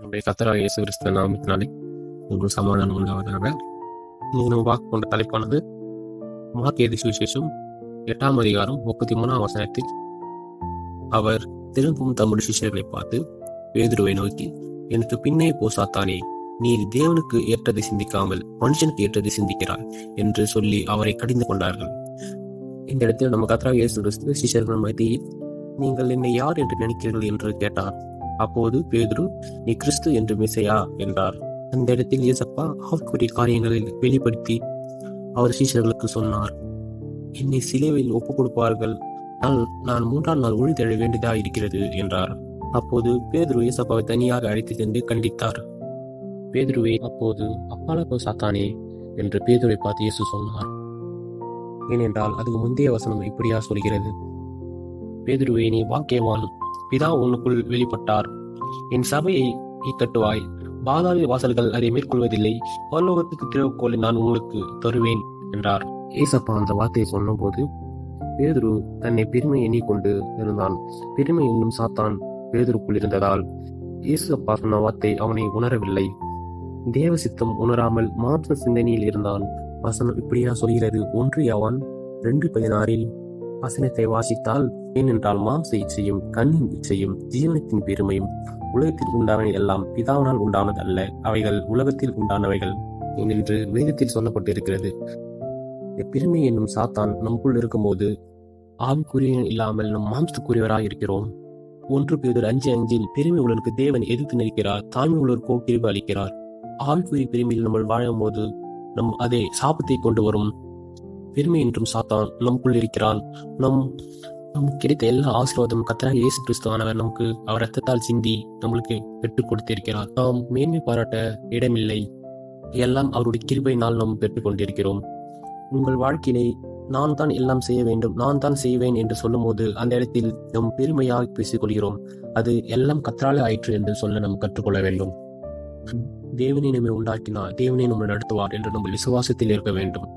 நம்முடைய கத்தராக இயேசு கிறிஸ்த நாமத்தினாலே உங்களுக்கு சமாதானம் உண்டாவதாக. இன்னைக்கு நம்ம பார்க்க கொண்ட தலைப்பானது மார்க் சுவிசேஷம் எட்டாம் அதிகாரம் முப்பத்தி மூணாம் வசனத்தில் அவர் திரும்பவும் தம்முடைய சிஷ்யர்களை பார்த்து பேதுருவை நோக்கி எனக்கு பின்னே போ சாத்தானே நீர் தேவனுக்கு ஏற்றதை சிந்திக்காமல் மனுஷனுக்கு ஏற்றதை சிந்திக்கிறாய் என்று சொல்லி அவரை கடிந்து கொண்டார்கள். இந்த இடத்தில் நம்ம கத்ரா இயேசு கிறிஸ்து சிஷ்யர்கள் மத்தியில் நீங்கள் என்னை யார் என்று நினைக்கிறீர்கள்? என்று கேட்டார். அப்போது பேதுரு நீ கிறிஸ்து என்று மிசையா? என்றார். அந்த இடத்தில் இயேசப்பா அவருக்குரிய காரியங்களை வெளிப்படுத்தி அவர் சீஷர்களுக்கு சொன்னார் என்னை சிலுவையில் ஒப்புக் கொடுப்பார்கள் ஆனால் நான் மூன்றாம் நாள் உழிதெழ வேண்டியதா இருக்கிறது என்றார். அப்போது பேதுரு இயேசப்பாவை தனியாக அழைத்து சென்று கண்டித்தார். பேதுருவே அப்போது அப்பாலப்போ சாத்தானே என்று பேதுரை பார்த்து இயேசு சொன்னார். ஏனென்றால் அதுக்கு முந்தைய வசனம் இப்படியா சொல்கிறது? பேதுருவே நீ வாக்கியவான் பிதா உனக்குள் வெளிப்பட்டார். என் சபையை இத்தட்டுவாய் கட்டுவாய் பாதாள வாசல்கள் அதை மேற்கொள்வதில்லை. பரலோகத்துக்கு திறவுகோலை நான் உங்களுக்கு தருவேன் என்றார். ஏசப்பா அந்த வார்த்தையை சொன்னபோது பேதுரு தன்னை பெருமை எண்ணிக்கொண்டு இருந்தான். பெருமை என்னும் சாத்தான் பேதுருக்குள் இருந்ததால் இயேசப்பா சொன்ன வார்த்தை அவனை உணரவில்லை. தேவ சித்தம் உணராமல் மாற்ற சிந்தனையில் இருந்தான். வசனம் இப்படியா சொல்கிறது? ஒன்று அவன் ரெண்டு பதினாறில் வசனத்தை வாசித்தால் ஏனென்றால் மாம்ச இச்சையும் கண்ணின் இச்சையும் ஜீவனத்தின் பெருமையும் உலகத்தில் உண்டானவை எல்லாம் பிதாவினால் உண்டானது அல்ல அவைகள் உலகத்தில் உண்டானவைகள். என்று வேதத்தில் சொல்லப்பட்டிருக்கிறது. பெருமை என்னும் சாத்தான் நமக்குள் இருக்கும்போது ஆவிக்குரிய இல்லாமல் நம் மாம்சத்துக்குரியவராக இருக்கிறோம். ஒன்று பேதர் அஞ்சு அஞ்சில் பெருமை உள்ளவருக்கு தேவன் எதிர்த்து நிற்கிறார் தாழ்மை உள்ளவருக்கோ பிரிவு அளிக்கிறார். ஆவிக்குரிய பெருமையில் நம்ம வாழும் போது நம் அதே சாபத்தை கொண்டு வரும். பெருமை என்றும் சாத்தான் நமக்குள் இருக்கிறான். நம் நமக்கு கிடைத்த எல்லா ஆசீர்வாதம் கத்தராக இயேசு கிறிஸ்துவானவர் நமக்கு அவர் ரத்தத்தால் சிந்தி நம்மளுக்கு பெற்றுக் கொடுத்திருக்கிறார். நாம் மேன்மை பாராட்ட இடமில்லை. எல்லாம் அவருடைய கிருபையினால் நாம் பெற்றுக் கொண்டிருக்கிறோம். உங்கள் வாழ்க்கையிலே நான் தான் எல்லாம் செய்ய வேண்டும் நான் தான் செய்வேன் என்று சொல்லும்போது அந்த இடத்தில் நம் பெருமையாக பேசிக் கொள்கிறோம் அது எல்லாம் கற்றாலே ஆயிற்று என்று சொல்ல நாம் கற்றுக்கொள்ள வேண்டும். தேவனை நம்மை உண்டாக்கினார் தேவனை நம்மை நடத்துவார் என்று நம்ம விசுவாசத்தில் இருக்க வேண்டும்.